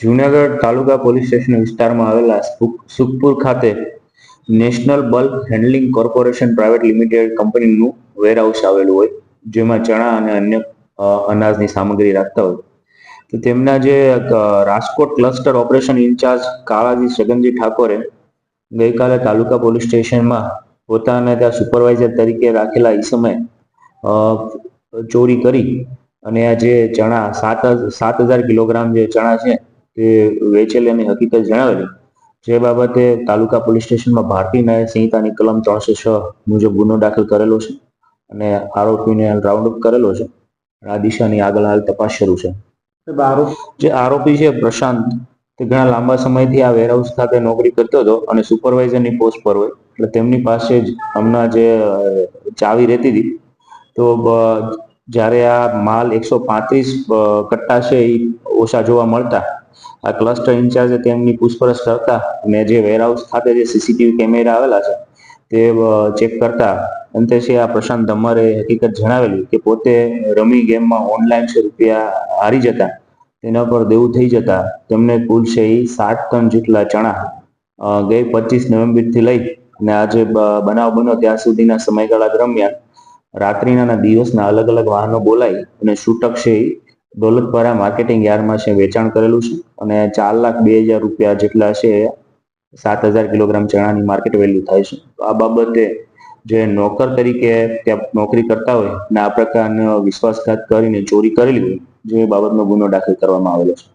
જૂનાગઢ તાલુકા police station વિસ્તારમાં આવેલા સુખ- સુખપુર ખાતે national bulk handling corporation private limited કંપનીનું વેરહાઉસ આવેલું હોય, જેમાં ચણા અને અન્ય અનાજની સામગ્રી રાખતા હોય. તો તેમના જે Rajkot cluster operation incharge Kalaji Saganji ઠાકોરે ગઈકાલે તાલુકા પોલીસ સ્ટેશનમાં પોતાને ત્યાં સુપરવાઇઝર તરીકે રાખેલા એ સમયે ચોરી કરી અને આ જે ચણા સાત સાત હજાર કિલોગ્રામ જે ચણા છે તે વેચેલી હકીકત જણાવેલી. જે બાબતે તાલુકા પોલીસ સ્ટેશનમાં ભારતીય ન્યાય સંહિતાની કલમ ત્રણસો છ મુજબ ગુનો દાખલ કરેલો છે અને આરોપીને રાઉન્ડ અપ કરેલો છે. આ દિશાની આગળ હાલ તપાસ શરૂ છે. જે આરોપી છે પ્રશાંત તે ઘણા લાંબા સમયથી આ વેરહાઉસ ખાતે નોકરી કરતો હતો અને સુપરવાઇઝરની પોસ્ટ પર હોય. એટલે તેમની પાસે જ હમણાં જે ચાવી રહેતી હતી. તો જ્યારે આ માલ એકસો પાંત્રીસ કટ્ટા છે એ ઓછા જોવા મળતા આ ક્લસ્ટર ઇન્ચાર્જે તેમની પૂછપરછ કરતા અને જે વેરહાઉસ ખાતે જે સીસીટીવી કેમેરા આવેલા છે, તે ચેક કરતા અંતે છે આ પ્રશાંત ધમારે હકીકત જણાવેલી કે પોતે રમી ગેમમાં ઓનલાઈન છે રૂપિયા હારી જતા, તેના પર દેવું થઈ જતા તેમને કુલ છે એ સાત ટન જેટલા ચણા ગઈ પચીસ નવેમ્બરથી લઈ અને આજે બનાવ બન્યો ત્યાં સુધીના સમયગાળા દરમિયાન રાત્રિના દિવસના અલગ અલગ વાહનો બોલાવી અને છૂટક છે દોલતપરા માર્કેટિંગ યાર્ડમાં છે, વેચાણ કરેલું છે અને ચાર લાખ બે હજાર રૂપિયા જેટલા છે, સાત હજાર કિલોગ્રામ ચણાની માર્કેટ વેલ્યુ થાય છે. આ બાબતે જે નોકર તરીકે ત્યાં નોકરી કરતા હોય અને આ પ્રકારનો વિશ્વાસઘાત કરીને ચોરી કરેલી હોય, જે બાબતનો ગુનો દાખલ કરવામાં આવેલો છે.